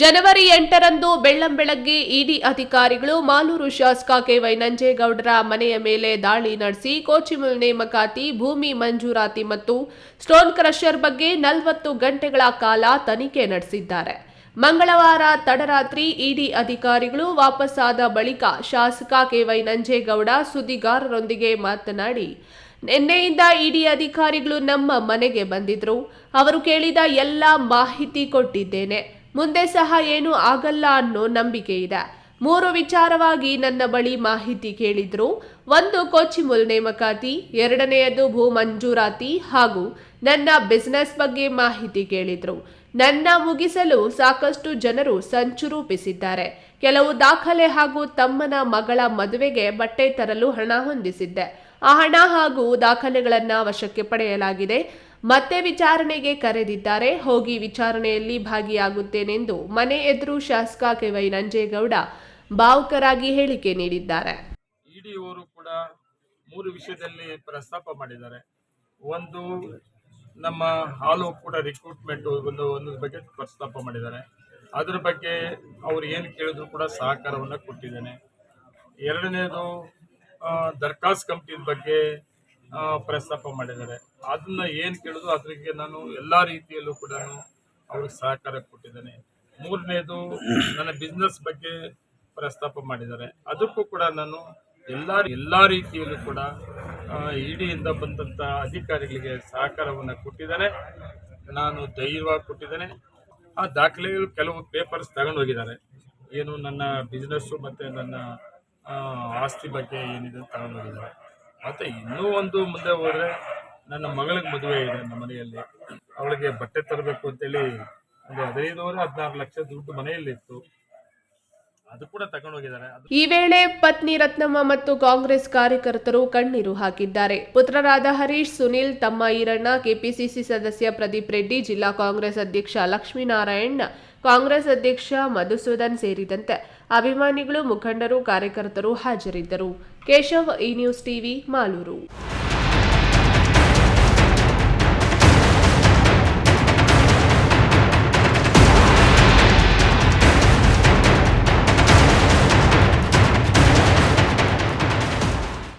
ಜನವರಿ ಎಂಟರಂದು ಬೆಳ್ಳಂಬೆಳಗ್ಗೆ ಇಡಿ ಅಧಿಕಾರಿಗಳು ಮಾಲೂರು ಶಾಸಕ ಕೆವೈ ನಂಜೇಗೌಡರ ಮನೆಯ ಮೇಲೆ ದಾಳಿ ನಡೆಸಿ ಕೋಚಿಮಲ್ ನೇಮಕಾತಿ, ಭೂಮಿ ಮಂಜೂರಾತಿ ಮತ್ತು ಸ್ಟೋನ್ ಕ್ರಷರ್ ಬಗ್ಗೆ ನಲವತ್ತು ಗಂಟೆಗಳ ಕಾಲ ತನಿಖೆ ನಡೆಸಿದ್ದಾರೆ. ಮಂಗಳವಾರ ತಡರಾತ್ರಿ ಇಡಿ ಅಧಿಕಾರಿಗಳು ವಾಪಸ್ಸಾದ ಬಳಿಕ ಶಾಸಕ ಕೆವೈ ನಂಜೇಗೌಡ ಸುದ್ದಿಗಾರರೊಂದಿಗೆ ಮಾತನಾಡಿ, ನಿನ್ನೆಯಿಂದ ಇಡಿ ಅಧಿಕಾರಿಗಳು ನಮ್ಮ ಮನೆಗೆ ಬಂದಿದ್ರು. ಅವರು ಕೇಳಿದ ಎಲ್ಲ ಮಾಹಿತಿ ಕೊಟ್ಟಿದ್ದೇನೆ. ಮುಂದೆ ಸಹ ಏನೂ ಆಗಲ್ಲ ಅನ್ನೋ ನಂಬಿಕೆ ಇದೆ. ಮೂರು ವಿಚಾರವಾಗಿ ನನ್ನ ಬಳಿ ಮಾಹಿತಿ ಕೇಳಿದ್ರು. ಒಂದು ಕೋಚಿಮುಲ್ ನೇಮಕಾತಿ, ಎರಡನೆಯದು ಭೂ ಮಂಜೂರಾತಿ ಹಾಗೂ ನನ್ನ ಬಿಸ್ನೆಸ್ ಬಗ್ಗೆ ಮಾಹಿತಿ ಕೇಳಿದ್ರು. ನನ್ನ ಮುಗಿಸಲು ಸಾಕಷ್ಟು ಜನರು ಸಂಚು ರೂಪಿಸಿದ್ದಾರೆ. ಕೆಲವು ದಾಖಲೆ ಹಾಗೂ ತಮ್ಮನ ಮಗಳ ಮದುವೆಗೆ ಬಟ್ಟೆ ತರಲು ಹಣ ಹೊಂದಿಸಿದ್ದೆ. ಆ ಹಣ ಹಾಗೂ ದಾಖಲೆಗಳನ್ನು ವಶಕ್ಕೆ ಪಡೆಯಲಾಗಿದೆ. ಮತ್ತೆ ವಿಚಾರಣೆಗೆ ಕರೆದಿದ್ದಾರೆ. ಹೋಗಿ ವಿಚಾರಣೆಯಲ್ಲಿ ಭಾಗಿಯಾಗುತ್ತೇನೆಂದು ಮನೆ ಎದುರು ಶಾಸಕ ಕೆ ವೈ ನಂಜೇಗೌಡ ಭಾವುಕರಾಗಿ ಹೇಳಿಕೆ ನೀಡಿದ್ದಾರೆ. ಇಡಿಯವರು ಕೂಡ ಮೂರು ವಿಷಯದಲ್ಲಿ ಪ್ರಸ್ತಾಪ ಮಾಡಿದ್ದಾರೆ. ಒಂದು, ನಮ್ಮ ಹಾಲು ಕೂಡ ರಿಕ್ರೂಟ್ಮೆಂಟ್ ಒಂದು ಒಂದು ಬಗ್ಗೆ ಪ್ರಸ್ತಾಪ ಮಾಡಿದ್ದಾರೆ. ಅದ್ರ ಬಗ್ಗೆ ಅವ್ರು ಏನು ಕೇಳಿದ್ರು ಕೂಡ ಸಹಕಾರವನ್ನು ಕೊಟ್ಟಿದ್ದೇನೆ. ಎರಡನೇದು ದರ್ಖಾಸ್ ಕಂಪ್ನಿ ಬಗ್ಗೆ ಪ್ರಸ್ತಾಪ ಮಾಡಿದ್ದಾರೆ. ಅದನ್ನ ಏನು ಕೇಳಿದ್ರು ಅದಕ್ಕೆ ನಾನು ಎಲ್ಲ ರೀತಿಯಲ್ಲೂ ಕೂಡ ಅವ್ರಿಗೆ ಸಹಕಾರ ಕೊಟ್ಟಿದ್ದೇನೆ. ಮೂರನೇದು, ನನ್ನ ಬಿಸ್ನೆಸ್ ಬಗ್ಗೆ ಪ್ರಸ್ತಾಪ ಮಾಡಿದ್ದಾರೆ. ಅದಕ್ಕೂ ಕೂಡ ನಾನು ಎಲ್ಲ ಎಲ್ಲ ರೀತಿಯಲ್ಲೂ ಕೂಡ ಇಡಿಯಿಂದ ಬಂದಂಥ ಅಧಿಕಾರಿಗಳಿಗೆ ಸಹಕಾರವನ್ನು ಕೊಟ್ಟಿದ್ದಾರೆ ನಾನು ಧೈರ್ಯವಾಗಿ ಕೊಟ್ಟಿದ್ದೇನೆ. ಆ ದಾಖಲೆಗಳು ಕೆಲವು ಪೇಪರ್ಸ್ ತಗೊಂಡು ಹೋಗಿದ್ದಾರೆ. ಏನು ನನ್ನ ಬಿಸ್ನೆಸ್ಸು ಮತ್ತು ನನ್ನ ಆಸ್ತಿ ಬಗ್ಗೆ ಏನಿದೆ ತಗೊಂಡು ಹೋಗಿದ್ದಾರೆ. ಮತ್ತು ಇನ್ನೂ ಒಂದು ಮುಂದೆ ಹೋದರೆ ನನ್ನ ಮಗಳಿಗೆ ಮದುವೆ ಇದೆ ನಮ್ಮ ಮನೆಯಲ್ಲಿ. ಅವಳಿಗೆ ಬಟ್ಟೆ ತರಬೇಕು ಅಂತೇಳಿ ಒಂದು ಹದಿನೈದುವರೆ, ಹದಿನಾರು ಲಕ್ಷ ದುಡ್ಡು ಮನೆಯಲ್ಲಿತ್ತು. ಅದು ಕೂಡ ಈ ವೇಳೆ ಪತ್ನಿ ರತ್ನಮ್ಮ ಮತ್ತು ಕಾಂಗ್ರೆಸ್ ಕಾರ್ಯಕರ್ತರು ಕಣ್ಣೀರು ಹಾಕಿದ್ದಾರೆ. ಪುತ್ರರಾದ ಹರೀಶ್, ಸುನಿಲ್, ತಮ್ಮ ಈರಣ್ಣ, ಕೆಪಿಸಿಸಿ ಸದಸ್ಯ ಪ್ರದೀಪ್ ರೆಡ್ಡಿ, ಜಿಲ್ಲಾ ಕಾಂಗ್ರೆಸ್ ಅಧ್ಯಕ್ಷ ಲಕ್ಷ್ಮೀನಾರಾಯಣ್ ಕಾಂಗ್ರೆಸ್ ಅಧ್ಯಕ್ಷ ಮಧುಸೂದನ್ ಸೇರಿದಂತೆ ಅಭಿಮಾನಿಗಳು ಮುಖಂಡರು ಕಾರ್ಯಕರ್ತರು ಹಾಜರಿದ್ದರು. ಕೇಶವ್ ಈ ನ್ಯೂಸ್ ಟಿವಿ ಮಾಲೂರು.